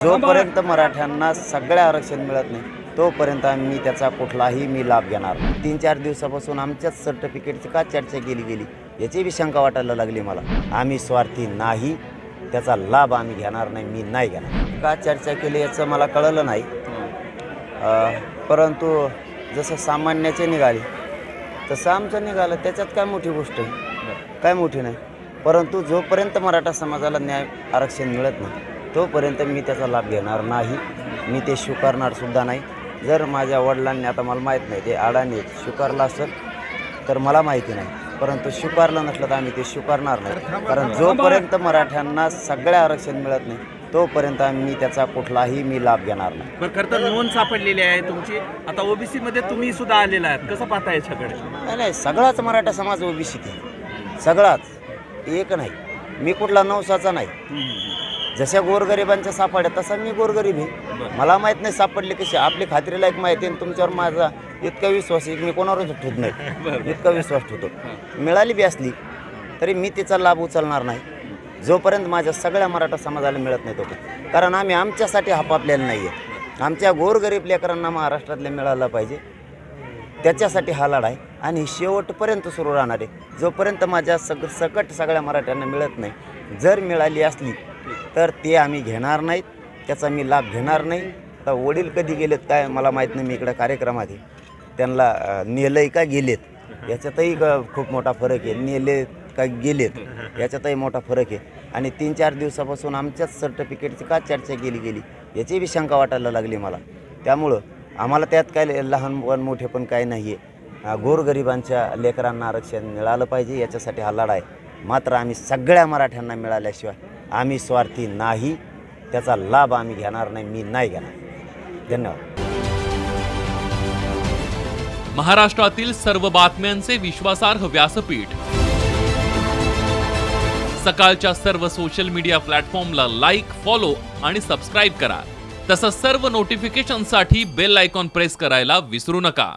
जोपर्यंत मराठ्यांना सगळ्या आरक्षण मिळत नाही तोपर्यंत आम्ही त्याचा कुठलाही मी लाभ घेणार. तीन चार दिवसापासून आमच्याच सर्टिफिकेटची का चर्चा केली गेली याची बी शंका वाटायला लागली मला. आम्ही स्वार्थी नाही त्याचा लाभ आम्ही घेणार नाही मी नाही घेणार. का चर्चा केली याचं मला कळलं नाही. परंतु जसं सामान्याचे निघाले तसं आमचं निघालं त्याच्यात काय मोठी गोष्ट आहे? काय मोठी नाही. परंतु जोपर्यंत मराठा समाजाला न्याय आरक्षण मिळत नाही तोपर्यंत मी त्याचा लाभ घेणार नाही. मी ते स्वीकारणार सुद्धा नाही. जर माझ्या वडिलांनी आता मला माहीत नाही ते अडाणी स्वीकारलं असेल तर मला माहिती नाही. परंतु स्वीकारलं नसलं तर आम्ही ते स्वीकारणार नाही. कारण जोपर्यंत मराठ्यांना सगळ्या आरक्षण मिळत नाही तोपर्यंत आम्ही त्याचा कुठलाही मी लाभ घेणार नाही. बरं खरं तर नोंद सापडलेली आहे तुमची. आता ओबीसी मध्ये तुम्ही सुद्धा आलेला आहात. कसं पाहता याच्याकडे? नाही नाही सगळाच मराठा समाज ओबीसी आहे. सगळाच. एक नाही. मी कुठला नवसाचा नाही. जशा गोरगरिबांच्या सापड्या तसा मी गोरगरीब आहे. मला माहीत नाही सापडले कसे. आपली खात्रीलायक माहिती आहे तुमच्यावर माझा इतका विश्वास आहे मी कोणावरच ठेवत नाही. इतका विश्वास ठेवतो. मिळाली बी असली तरी मी तिचा लाभ उचलणार नाही. जोपर्यंत माझ्या सगळ्या मराठा समाजाला मिळत नाही तोपर्यंत. कारण आम्ही आमच्यासाठी हापापलेलं नाही आहे. आमच्या गोरगरीब लेकरांना महाराष्ट्रातल्या मिळालं पाहिजे. त्याच्यासाठी हा लढा आहे आणि शेवटपर्यंत सुरू राहणार आहे. जोपर्यंत माझ्या सग सकट सगळ्या मराठ्यांना मिळत नाही. जर मिळाली असली तर ते आम्ही घेणार नाहीत. त्याचा मी लाभ घेणार नाही. आता वडील कधी गेलेत काय मला माहीत नाही. मी इकडं कार्यक्रमात आहे. त्यांना नेलंय का गेलेत? याच्यातही ग- खूप मोठा फरक आहे. नेले का गेलेत? याच्यातही मोठा फरक आहे. आणि तीन चार दिवसापासून आमच्याच सर्टिफिकेटची का चर्चा केली गेली? याची बी शंका वाटायला लागली मला. त्यामुळं आम्हाला त्यात काय लहान पण मोठे पण काय नाही आहे गोरगरिबांच्या लेकरांना आरक्षण मिळालं पाहिजे. याच्यासाठी हा लढा आहे. मात्र आम्ही सगळ्या मराठ्यांना मिळाल्याशिवाय आम्ही स्वार्थी नाही त्याचा लाभ आम्ही घेणार नाही मी नाही घेणार. धन्यवाद. महाराष्ट्रातील सर्व बातम्यांचे विश्वासार्ह व्यासपीठ. सकाळच्या सर्व सोशल मीडिया प्लॅटफॉर्मला लाईक फॉलो आणि सबस्क्राईब करा. तसंच सर्व नोटिफिकेशनसाठी बेल आयकॉन प्रेस करायला विसरू नका.